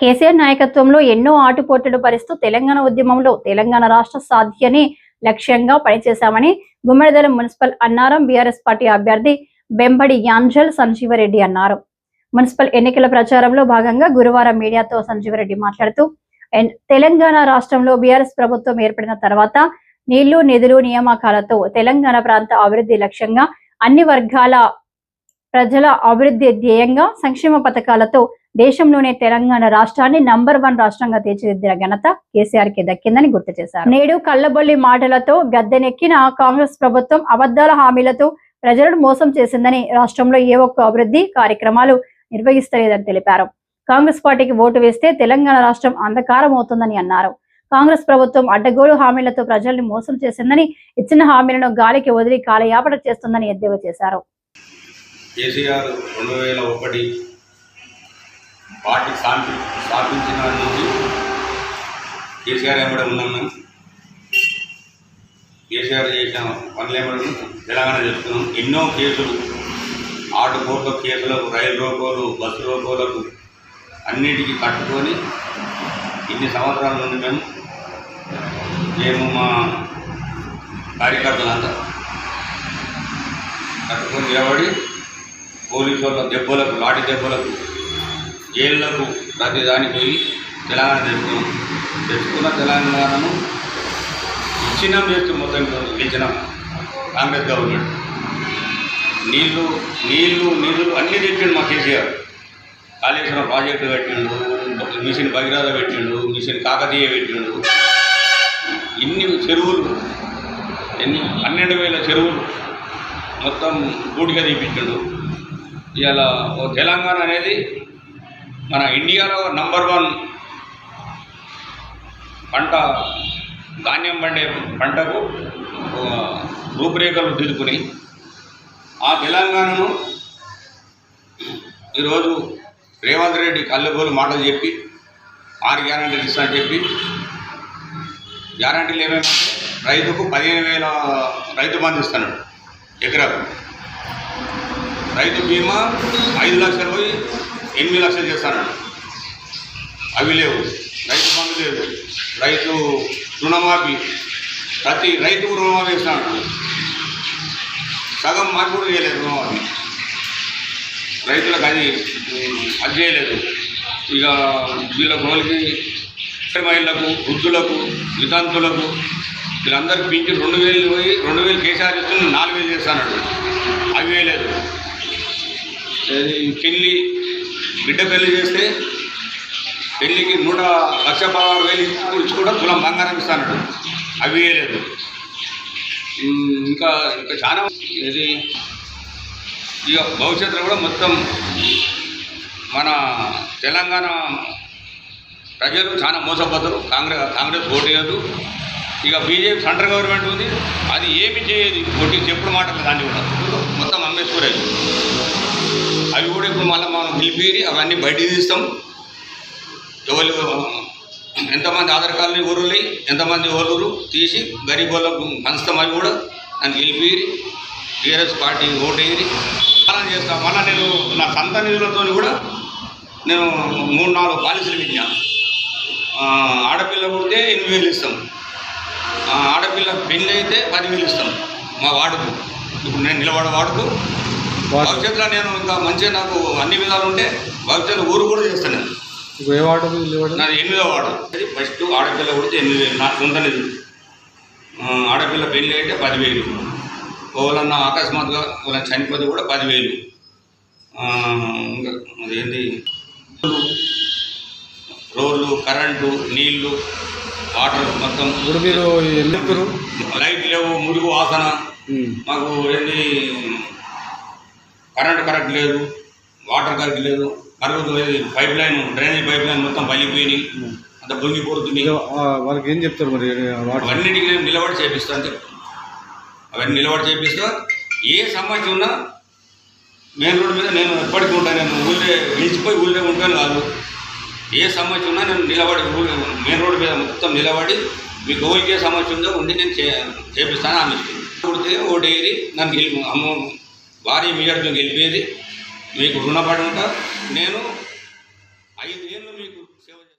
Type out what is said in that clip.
కేసీఆర్ నాయకత్వంలో ఎన్నో ఆటుపోట్లు భరిస్తూ తెలంగాణ ఉద్యమంలో తెలంగాణ రాష్ట్ర సాధ్యని లక్ష్యంగా పనిచేశామని Gummadidala municipal Annaram BRS party అభ్యర్థి బెంబడి యాంజల్ సంజీవరెడ్డి అన్నారు. మున్సిపల్ ఎన్నికల ప్రచారంలో భాగంగా గురువారం మీడియాతో సంజీవరెడ్డి మాట్లాడుతూ తెలంగాణ రాష్ట్రంలో బీఆర్ఎస్ ప్రభుత్వం ఏర్పడిన తర్వాత నీళ్ళు నిధులు నియామకాలతో తెలంగాణ ప్రాంత అభివృద్ధి లక్ష్యంగా అన్ని వర్గాల ప్రజల అభివృద్ధి ధ్యేయంగా సంక్షేమ పథకాలతో దేశంలోనే తెలంగాణ రాష్ట్రాన్ని నంబర్ వన్ రాష్ట్రంగా తీర్చిదిద్దిన ఘనత కేసీఆర్కి దక్కిందని గుర్తు చేశారు. నేడు కళ్ళబొల్లి మాటలతో గద్దెనెక్కిన కాంగ్రెస్ ప్రభుత్వం అబద్దాల హామీలతో ప్రజలను మోసం చేసిందని రాష్ట్రంలో ఏ ఒక్క అభివృద్ధి కార్యక్రమాలు నిర్వహిస్తలేదని తెలిపారు. కాంగ్రెస్ పార్టీకి ఓటు వేస్తే తెలంగాణ రాష్ట్రం అంధకారం అవుతుందని అన్నారు. కాంగ్రెస్ ప్రభుత్వం అడ్డగోలు హామీలతో ప్రజల్ని మోసం చేసిందని ఇచ్చిన హామీలను గాలికి వదిలి కాలయాపన చేస్తుందని ఎద్దేవా చేశారు. కేసీఆర్ రెండు వేల ఒకటి పార్టీ స్థాపి స్థాపించిన నుంచి కేసీఆర్ ఎంబడి ఉన్నాం మేము. కేసీఆర్ చేసిన పనులు ఎంబడి తెలంగాణ చేస్తున్నాం. ఎన్నో కేసులు ఆటుపోట్ల కేసులకు రైలు రోకోలు బస్సు రోకోలకు అన్నిటికీ కట్టుకొని ఇన్ని సంవత్సరాల నుండి మేము మేము మా కార్యకర్తలంతా కట్టుకొని నిలబడి పోలీసు వాళ్ళ దెబ్బలకు లాఠీ దెబ్బలకు జైళ్ళకు ప్రతి దానికి పోయి తెలంగాణ తెచ్చుకున్నాం తెచ్చుకున్న తెలంగాణను ఇచ్చినాం చేస్తూ మొత్తం గెలిచినాం కాంగ్రెస్ గవర్నమెంట్ నీళ్ళు నీళ్ళు నీళ్ళు అన్నీ తెచ్చిండు మా కేసీఆర్. కాళేశ్వరం ప్రాజెక్టు పెట్టిండు మిషన్ భగీరథ పెట్టిండు మిషన్ కాకతీయ పెట్టిండు. ఇన్ని చెరువులు ఎన్ని పన్నెండు వేల చెరువులు మొత్తం గూటిగా తీపించాడు ఇవాళ తెలంగాణ అనేది మన ఇండియాలో నంబర్ వన్ పంట ధాన్యం పండే పంటకు రూపురేఖలు దిద్దుకుని ఆ తెలంగాణను ఈరోజు రేవంత్ రెడ్డి కళ్ళబోలు మాటలు చెప్పి ఆరు గ్యారంటీలు ఇస్తానని చెప్పి గ్యారంటీలు ఏమేమంటే రైతుకు పదిహేను వేల రైతు బంధు ఇస్తున్నాడు ఎకరాకు. రైతు బీమా ఐదు లక్షలు పోయి ఎనిమిది లక్షలు చేస్తాడు అవి లేవు. రైతు బంధు లేదు. రైతు రుణమాఫీ. ప్రతి రైతుకు రుణమాఫీ ఇస్తాడు సగం మాకు కూడా చేయలేదు రుణమాఫీ. రైతులకు అది అది చేయలేదు. ఇక వీళ్ళ గోలికి మహిళలకు వృద్ధులకు వితంతులకు వీళ్ళందరికీ పింఛన్ రెండు వేలు పోయి రెండు వేలు కేసీఆర్ ఇస్తుంది నాలుగు వేలు చేస్తాడు అవి వేయలేదు. పెళ్ళి బిడ్డ పెళ్ళి చేస్తే పెళ్ళికి నూట లక్ష పదహారు వేలు ఇచ్చి- కూడా తులం బంగారం ఇస్తానడు. అవి వేయలేదు. ఇంకా ఇంకా చాలా ఇది. ఇక భవిష్యత్తులో కూడా మొత్తం మన తెలంగాణ ప్రజలు చాలా మోసపోతారు. కాంగ్రెస్ కాంగ్రెస్ పోటీ వేయదు ఇక బీజేపీ సెంట్రల్ గవర్నమెంట్ ఉంది. అది ఏమి చేయదు. కొట్టి చెప్పుడు మాట దాన్ని కూడా. మొత్తం అమ్మేసుకోలేదు. అవి కూడా ఇప్పుడు మళ్ళీ మనం పిలిపిరి అవన్నీ బయటికి తీస్తాం. ఎవరు ఎంతమంది ఆధార్ కార్డుని ఊరులు ఎంతమంది ఓరులు తీసి గరీబ్ వాళ్ళకు పంచుతాం అవి కూడా. దాన్ని గెలిపిరి టీఆర్ఎస్ పార్టీ ఓటేరి పాలన చేస్తాం మళ్ళీ నేను నా సొంత నిధులతో కూడా నేను మూడు నాలుగు పాలసీలు ఇచ్చిన ఆడపిల్ల పుడితే ఎనిమిది వేలు ఇస్తాం. ఆడపిల్ల పెళ్ళి అయితే పదివేలు ఇస్తాం మా వాడుకు ఇప్పుడు నేను నిలబడ వాడుకు భవిష్యత్తులో నేను ఇంకా మంచిగా నాకు అన్ని విధాలు ఉంటే భవిష్యత్తులో ఊరు కూడా చేస్తాను ఇప్పుడు ఏ ఇవ్వడం నాది ఎనిమిదో వాడు. అది ఫస్ట్ ఆడపిల్ల పుడితే ఎనిమిది వేలు నా సొంత నిధులు ఆ, ఆడపిల్ల పెళ్ళి అయితే పదివేలు. ఓలన్న అకస్మాత్తుగా వాళ్ళని చనిపోతే కూడా పదివేలు. ఇంకా అదేంటి? రోడ్లు కరెంటు నీళ్ళు వాటర్ మొత్తం. ఇప్పుడు మీరు లైట్ లేవు మురుగు వాసన. మాకు ఏంటి? కరెంట్ కరెక్ట్ లేదు వాటర్ కరెక్ట్ లేదు మరుగుతూ pipe line drainage pipe line మొత్తం పలిపోయి అంత పొంగిపోతుంది వాళ్ళకి ఏం చెప్తారు మరి వాటర్? అవన్నిటికి నేను నిలబడి చేపిస్తా అని చెప్పి అవన్నీ నిలబడి చేపిస్తా ఏ సమస్య ఉన్నా మెయిన్ రోడ్డు మీద నేను ఎప్పటికీ ఉంటాను నేను ఊళ్ళే నిలిచిపోయి ఊళ్ళే ఉంటాను కాదు. ఏ సమస్య ఉన్నా నేను నిలబడి మెయిన్ రోడ్డు మీద మొత్తం నిలబడి మీకు ఊరికి ఏ సమస్య ఉందో ఉండి నేను చేపిస్తాను ఆమె పుడితే ఓటేది నన్ను అమ్మ భారీ మెజార్టీతో గెలిపేది. మీకు రుణపడి ఉంటా నేను ఐదు